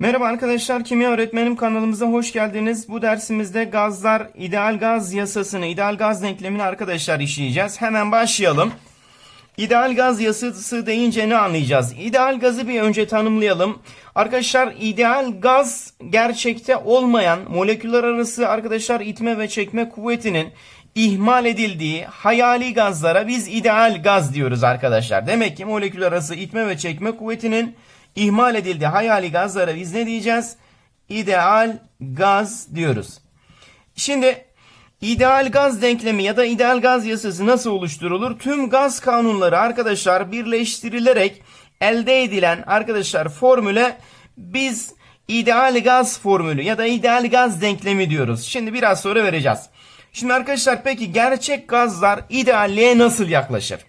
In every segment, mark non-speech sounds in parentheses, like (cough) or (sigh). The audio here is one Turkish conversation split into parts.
Merhaba arkadaşlar, Kimya Öğretmenim kanalımıza hoş geldiniz. Bu dersimizde gazlar, ideal gaz yasasını, ideal gaz denklemini arkadaşlar işleyeceğiz. Hemen başlayalım. İdeal gaz yasası deyince ne anlayacağız? İdeal gazı bir önce tanımlayalım. Arkadaşlar ideal gaz gerçekte olmayan moleküller arası arkadaşlar itme ve çekme kuvvetinin ihmal edildiği hayali gazlara biz ideal gaz diyoruz arkadaşlar. Demek ki moleküller arası itme ve çekme kuvvetinin ihmal edildiği hayali gazlara biz ne diyeceğiz? İdeal gaz diyoruz. Şimdi ideal gaz denklemi ya da ideal gaz yasası nasıl oluşturulur? Tüm gaz kanunları arkadaşlar birleştirilerek elde edilen arkadaşlar formüle biz ideal gaz formülü ya da ideal gaz denklemi diyoruz. Şimdi biraz sonra vereceğiz. Şimdi arkadaşlar peki gerçek gazlar idealliğe nasıl yaklaşır?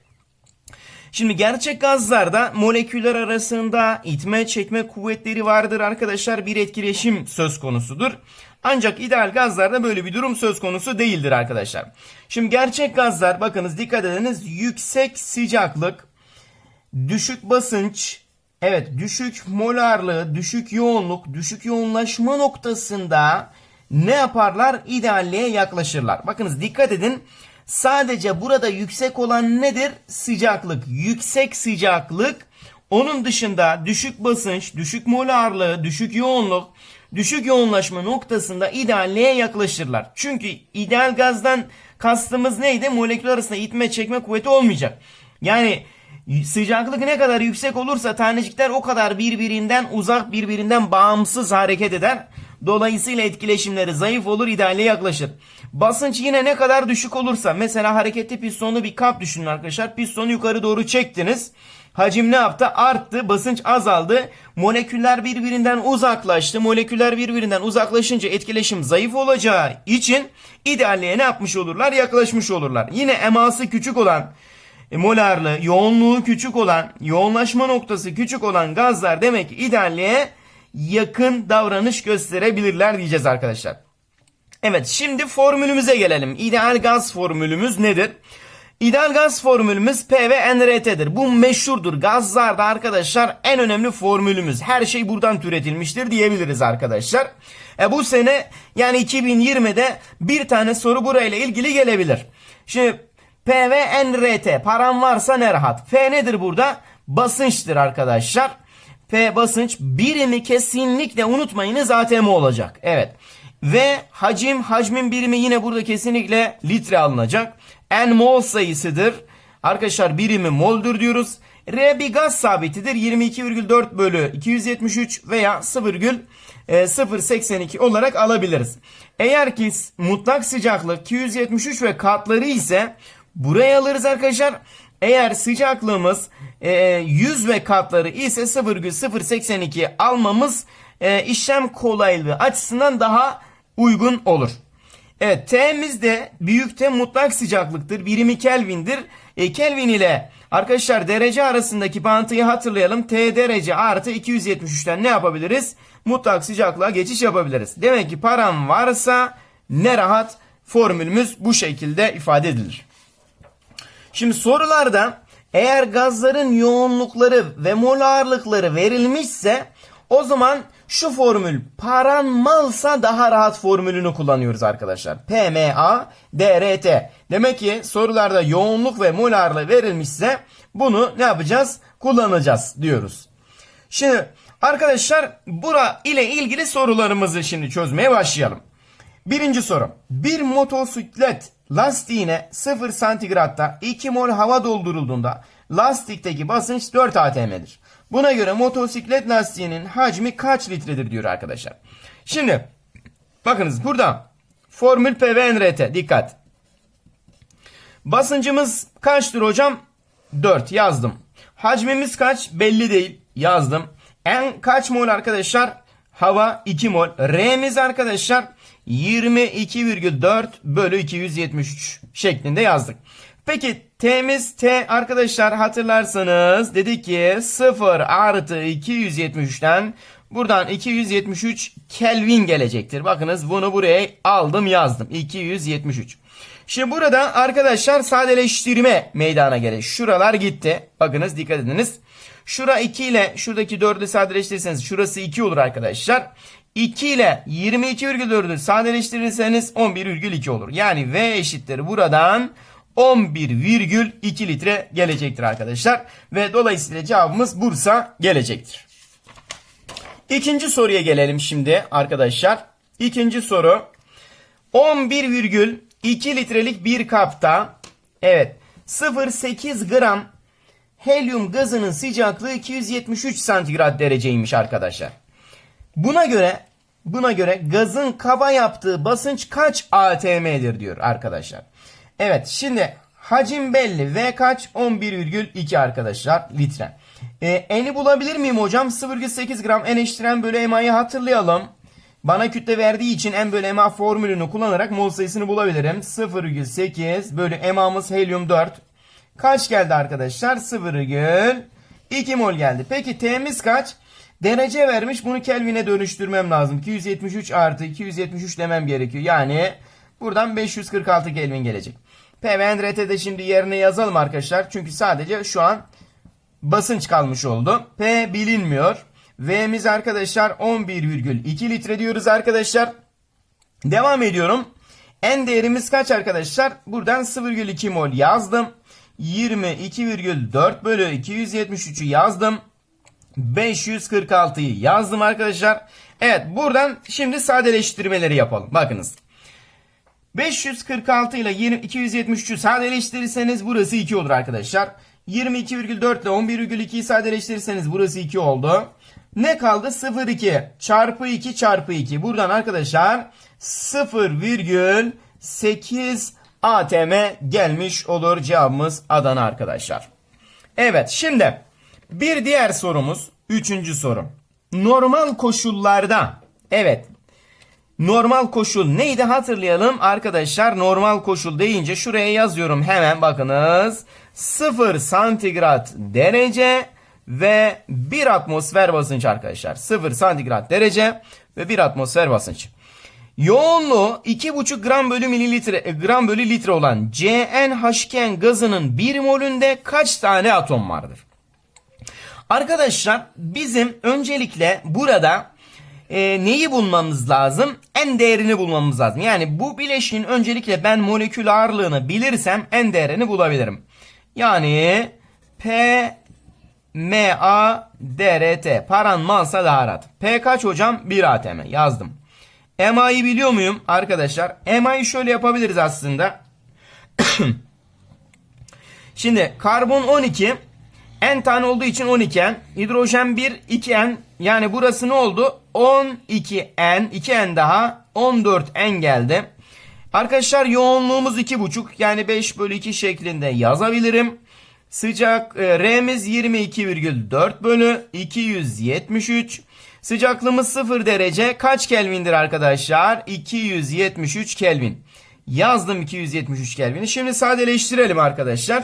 Şimdi gerçek gazlarda moleküller arasında itme çekme kuvvetleri vardır arkadaşlar. Bir etkileşim söz konusudur. Ancak ideal gazlarda böyle bir durum söz konusu değildir arkadaşlar. Şimdi gerçek gazlar bakınız dikkat ediniz yüksek sıcaklık, düşük basınç, evet düşük molarlığı, düşük yoğunluk, düşük yoğunlaşma noktasında ne yaparlar? İdealliğe yaklaşırlar. Bakınız dikkat edin. Sadece burada yüksek olan nedir? Sıcaklık. Yüksek sıcaklık. Onun dışında düşük basınç, düşük molarlığı, düşük yoğunluk, düşük yoğunlaşma noktasında idealliğe yaklaşırlar. Çünkü ideal gazdan kastımız neydi? Moleküller arasında itme çekme kuvveti olmayacak. Yani sıcaklık ne kadar yüksek olursa tanecikler o kadar birbirinden uzak, birbirinden bağımsız hareket eder. Dolayısıyla etkileşimleri zayıf olur, ideale yaklaşır. Basınç yine ne kadar düşük olursa mesela hareketli pistonlu bir kap düşünün arkadaşlar. Pistonu yukarı doğru çektiniz. Hacim ne yaptı? Arttı. Basınç azaldı. Moleküller birbirinden uzaklaştı. Moleküller birbirinden uzaklaşınca etkileşim zayıf olacağı için idealliğe ne yapmış olurlar? Yaklaşmış olurlar. Yine eması küçük olan e, molarlı, yoğunluğu küçük olan, yoğunlaşma noktası küçük olan gazlar demek ki idealliğe yakın davranış gösterebilirler diyeceğiz arkadaşlar. Evet şimdi formülümüze gelelim. İdeal gaz formülümüz nedir? İdeal gaz formülümüz P ve NRT'dir. Bu meşhurdur. Gazlarda arkadaşlar en önemli formülümüz. Her şey buradan türetilmiştir diyebiliriz arkadaşlar. E bu sene yani 2020'de bir tane soru burayla ilgili gelebilir. Şimdi P ve NRT param varsa ne rahat. P nedir burada? Basınçtır arkadaşlar. P basınç birimi kesinlikle unutmayınız ATM olacak. Evet. Ve hacim hacmin birimi yine burada kesinlikle litre alınacak. N mol sayısıdır. Arkadaşlar birimi moldur diyoruz. R bir gaz sabitidir. 22,4 bölü 273 veya 0,082 olarak alabiliriz. Eğer ki mutlak sıcaklık 273 ve katları ise buraya alırız arkadaşlar. Eğer sıcaklığımız e, 100 ve katları ise 0,082 almamız e, işlem kolaylığı açısından daha uygun olur. Evet T'miz de büyükte mutlak sıcaklıktır. Birimi Kelvin'dir. E, Kelvin ile arkadaşlar derece arasındaki bağıntıyı hatırlayalım. T derece artı 273'ten ne yapabiliriz? Mutlak sıcaklığa geçiş yapabiliriz. Demek ki param varsa ne rahat formülümüz bu şekilde ifade edilir. Şimdi sorularda eğer gazların yoğunlukları ve molarlıkları verilmişse o zaman şu formül paran malsa daha rahat formülünü kullanıyoruz arkadaşlar. PMA DRT. Demek ki sorularda yoğunluk ve molarlığı verilmişse bunu ne yapacağız? Kullanacağız diyoruz. Şimdi arkadaşlar bura ile ilgili sorularımızı şimdi çözmeye başlayalım. Birinci soru. Bir motosiklet lastiğine 0 santigratta 2 mol hava doldurulduğunda lastikteki basınç 4 atm'dir. Buna göre motosiklet lastiğinin hacmi kaç litredir diyor arkadaşlar. Şimdi bakınız burada formül P dikkat. Basıncımız kaçtır hocam? 4 yazdım. Hacmimiz kaç? Belli değil yazdım. En kaç mol arkadaşlar? Hava 2 mol. R'miz arkadaşlar 22,4 bölü 273 şeklinde yazdık. Peki T'miz T arkadaşlar hatırlarsanız dedik ki 0 artı 273'ten buradan 273 Kelvin gelecektir. Bakınız bunu buraya aldım yazdım 273. Şimdi burada arkadaşlar sadeleştirme meydana gelir. Şuralar gitti. Bakınız dikkat ediniz. Şura 2 ile şuradaki 4'ü sadeleştirirseniz şurası 2 olur arkadaşlar. 2 ile 22,4'ü sadeleştirirseniz 11,2 olur. Yani V eşittir buradan 11,2 litre gelecektir arkadaşlar. Ve dolayısıyla cevabımız Bursa gelecektir. İkinci soruya gelelim şimdi arkadaşlar. İkinci soru 11,2 litrelik bir kapta evet 0,8 gram helyum gazının sıcaklığı 273 santigrat dereceymiş arkadaşlar. Buna göre buna göre gazın kaba yaptığı basınç kaç atm'dir diyor arkadaşlar. Evet şimdi hacim belli. V kaç? 11,2 arkadaşlar litre. Ee, bulabilir miyim hocam? 0,8 gram N eşittir M bölü MA'yı hatırlayalım. Bana kütle verdiği için M bölü MA formülünü kullanarak mol sayısını bulabilirim. 0,8 bölü MA'mız helyum 4. Kaç geldi arkadaşlar? 0,2 mol geldi. Peki T'miz kaç? Derece vermiş. Bunu Kelvin'e dönüştürmem lazım. 273 artı 273 demem gerekiyor. Yani buradan 546 Kelvin gelecek. P ve NRT'de şimdi yerine yazalım arkadaşlar. Çünkü sadece şu an basınç kalmış oldu. P bilinmiyor. V'miz arkadaşlar 11,2 litre diyoruz arkadaşlar. Devam ediyorum. N değerimiz kaç arkadaşlar? Buradan 0,2 mol yazdım. 22,4 bölü 273'ü yazdım. 546'yı yazdım arkadaşlar. Evet buradan şimdi sadeleştirmeleri yapalım. Bakınız. 546 ile 273'ü sadeleştirirseniz burası 2 olur arkadaşlar. 22,4 ile 11,2'yi sadeleştirirseniz burası 2 oldu. Ne kaldı? 0,2 çarpı 2 çarpı 2. Buradan arkadaşlar 0,8 ATM gelmiş olur cevabımız Adana arkadaşlar. Evet şimdi bir diğer sorumuz. Üçüncü soru. Normal koşullarda evet normal koşul neydi hatırlayalım arkadaşlar normal koşul deyince şuraya yazıyorum hemen bakınız 0 santigrat derece ve 1 atmosfer basınç arkadaşlar 0 santigrat derece ve 1 atmosfer basınç. Yoğunluğu 2,5 gram bölü mililitre gram bölü litre olan CnH2n gazının 1 molünde kaç tane atom vardır? Arkadaşlar bizim öncelikle burada e, neyi bulmamız lazım? En değerini bulmamız lazım. Yani bu bileşiğin öncelikle ben molekül ağırlığını bilirsem en değerini bulabilirim. Yani P M A D R T paran malsa daharat. P kaç hocam? 1 atm yazdım. MA'yı biliyor muyum arkadaşlar? MA'yı şöyle yapabiliriz aslında. (coughs) Şimdi karbon 12 N tane olduğu için 12N. Hidrojen 1 2N. Yani burası ne oldu? 12N. 2N daha 14N geldi. Arkadaşlar yoğunluğumuz 2,5 yani 5 bölü 2 şeklinde yazabilirim. Sıcak e, R'miz 22,4 bölü 273. Sıcaklığımız 0 derece. Kaç Kelvin'dir arkadaşlar? 273 Kelvin. Yazdım 273 Kelvin'i. Şimdi sadeleştirelim arkadaşlar.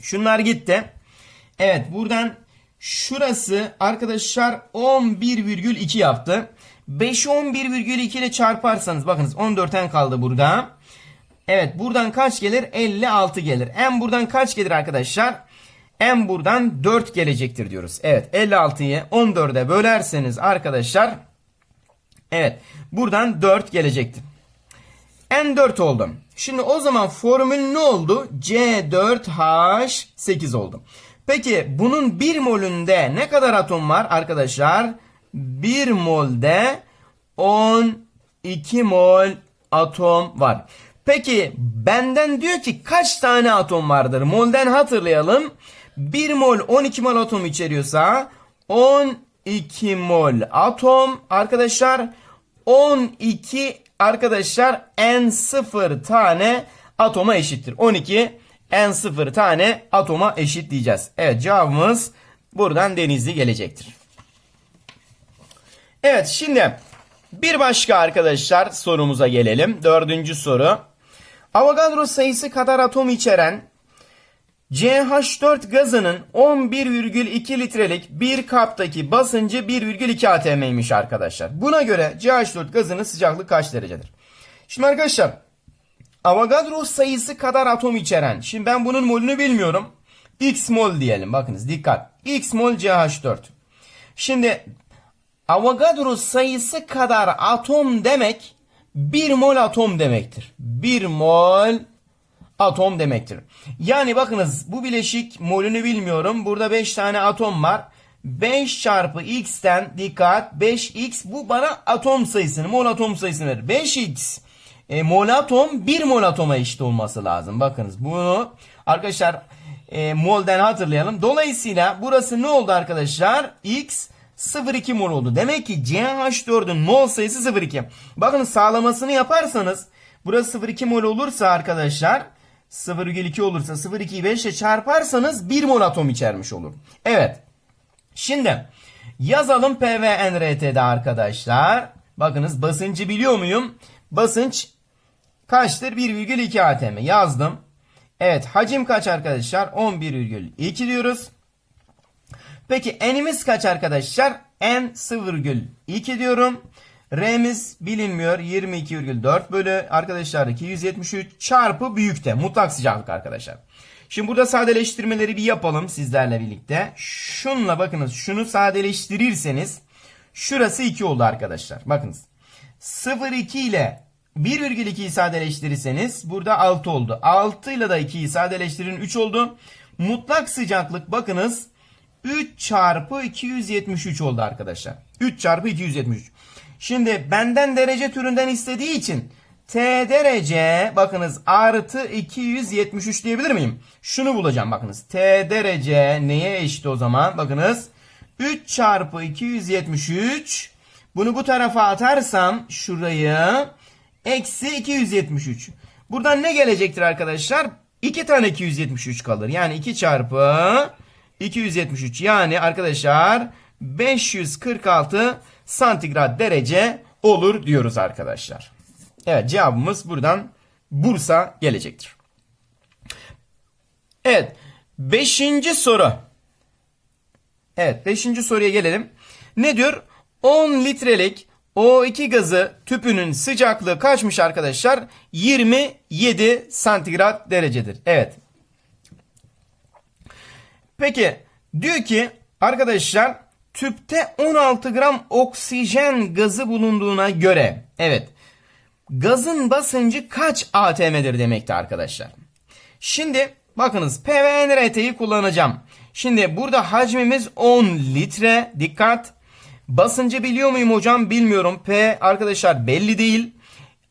Şunlar gitti. Evet buradan şurası arkadaşlar 11,2 yaptı. 5'i 11,2 ile çarparsanız bakınız 14'ten kaldı burada. Evet buradan kaç gelir? 56 gelir. M buradan kaç gelir arkadaşlar? M buradan 4 gelecektir diyoruz. Evet 56'yı 14'e bölerseniz arkadaşlar evet buradan 4 gelecektir. N4 oldu. Şimdi o zaman formül ne oldu? C4H8 oldu. Peki bunun 1 molünde ne kadar atom var arkadaşlar? 1 molde 12 mol atom var. Peki benden diyor ki kaç tane atom vardır? Molden hatırlayalım. 1 mol 12 mol atom içeriyorsa 12 mol atom arkadaşlar 12 arkadaşlar N0 tane atoma eşittir. 12 N0 tane atoma eşit diyeceğiz. Evet cevabımız buradan denizli gelecektir. Evet şimdi bir başka arkadaşlar sorumuza gelelim. Dördüncü soru. Avogadro sayısı kadar atom içeren CH4 gazının 11,2 litrelik bir kaptaki basıncı 1,2 atm'ymiş arkadaşlar. Buna göre CH4 gazının sıcaklığı kaç derecedir? Şimdi arkadaşlar Avogadro sayısı kadar atom içeren. Şimdi ben bunun molünü bilmiyorum. X mol diyelim. Bakınız dikkat. X mol CH4. Şimdi Avogadro sayısı kadar atom demek 1 mol atom demektir. 1 mol atom demektir. Yani bakınız bu bileşik molünü bilmiyorum. Burada 5 tane atom var. 5 çarpı x'ten dikkat 5x bu bana atom sayısını mol atom sayısını verir. 5x e, mol atom 1 mol atoma eşit olması lazım. Bakınız bunu arkadaşlar e, molden hatırlayalım. Dolayısıyla burası ne oldu arkadaşlar? x 0,2 mol oldu. Demek ki CH4'ün mol sayısı 0,2. Bakın sağlamasını yaparsanız burası 0,2 mol olursa arkadaşlar 0,2 olursa 0,2'yi 5 ile çarparsanız 1 mol atom içermiş olur. Evet. Şimdi yazalım PVNRT'de arkadaşlar. Bakınız basıncı biliyor muyum? Basınç kaçtır? 1,2 atm yazdım. Evet hacim kaç arkadaşlar? 11,2 diyoruz. Peki n'imiz kaç arkadaşlar? n 0,2 diyorum. R'miz bilinmiyor. 22,4 bölü arkadaşlar 273 çarpı büyükte. Mutlak sıcaklık arkadaşlar. Şimdi burada sadeleştirmeleri bir yapalım sizlerle birlikte. Şunla bakınız şunu sadeleştirirseniz şurası 2 oldu arkadaşlar. Bakınız 0,2 ile 1,2'yi sadeleştirirseniz burada 6 oldu. 6 ile de 2'yi sadeleştirin 3 oldu. Mutlak sıcaklık bakınız 3 çarpı 273 oldu arkadaşlar. 3 çarpı 273. Şimdi benden derece türünden istediği için T derece bakınız artı 273 diyebilir miyim? Şunu bulacağım bakınız. T derece neye eşit o zaman? Bakınız 3 çarpı 273 bunu bu tarafa atarsam şurayı eksi 273. Buradan ne gelecektir arkadaşlar? 2 tane 273 kalır. Yani 2 çarpı 273 yani arkadaşlar 546 santigrat derece olur diyoruz arkadaşlar. Evet cevabımız buradan Bursa gelecektir. Evet. Beşinci soru. Evet. Beşinci soruya gelelim. Ne diyor? 10 litrelik O2 gazı tüpünün sıcaklığı kaçmış arkadaşlar? 27 santigrat derecedir. Evet. Peki diyor ki arkadaşlar tüpte 16 gram oksijen gazı bulunduğuna göre evet gazın basıncı kaç atm'dir demekti arkadaşlar. Şimdi bakınız PVNRT'yi kullanacağım. Şimdi burada hacmimiz 10 litre. Dikkat. Basıncı biliyor muyum hocam? Bilmiyorum. P arkadaşlar belli değil.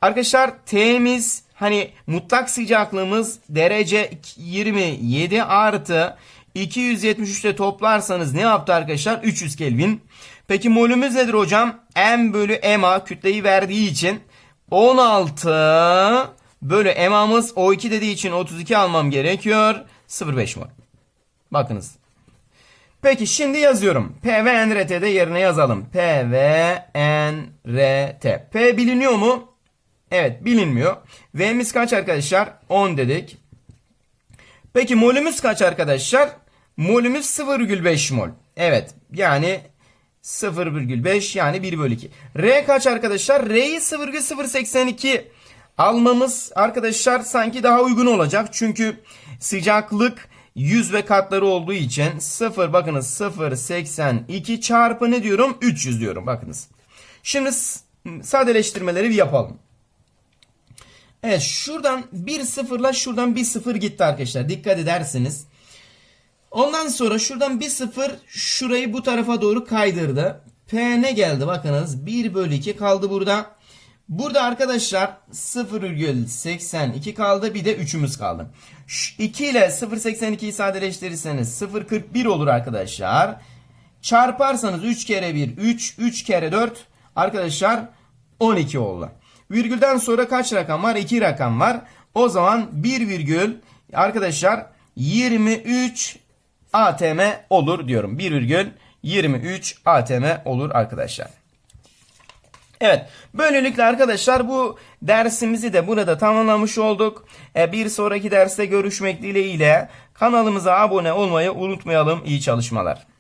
Arkadaşlar T'miz hani mutlak sıcaklığımız derece 27 artı 273 ile toplarsanız ne yaptı arkadaşlar? 300 Kelvin. Peki molümüz nedir hocam? M bölü MA kütleyi verdiği için 16 bölü MA'mız O2 dediği için 32 almam gerekiyor. 0,5 mol. Bakınız. Peki şimdi yazıyorum. P ve NRT'de yerine yazalım. P ve NRT. P biliniyor mu? Evet bilinmiyor. V'miz kaç arkadaşlar? 10 dedik. Peki molümüz kaç arkadaşlar? Molümüz 0,5 mol. Evet yani 0,5 yani 1 bölü 2. R kaç arkadaşlar? R'yi 0,082 almamız arkadaşlar sanki daha uygun olacak. Çünkü sıcaklık 100 ve katları olduğu için 0 bakınız 0,82 çarpı ne diyorum? 300 diyorum bakınız. Şimdi sadeleştirmeleri bir yapalım. Evet şuradan bir sıfırla şuradan bir sıfır gitti arkadaşlar. Dikkat edersiniz. Ondan sonra şuradan bir sıfır şurayı bu tarafa doğru kaydırdı. P ne geldi bakınız 1 bölü 2 kaldı burada. Burada arkadaşlar 0,82 kaldı bir de 3'ümüz kaldı. 2 ile 0,82'yi sadeleştirirseniz 0,41 olur arkadaşlar. Çarparsanız 3 kere 1 3 3 kere 4 arkadaşlar 12 oldu. Virgülden sonra kaç rakam var? 2 rakam var. O zaman 1 virgül arkadaşlar 23 ATM olur diyorum. 1 virgül 23 ATM olur arkadaşlar. Evet böylelikle arkadaşlar bu dersimizi de burada tamamlamış olduk. E, bir sonraki derste görüşmek dileğiyle kanalımıza abone olmayı unutmayalım. İyi çalışmalar.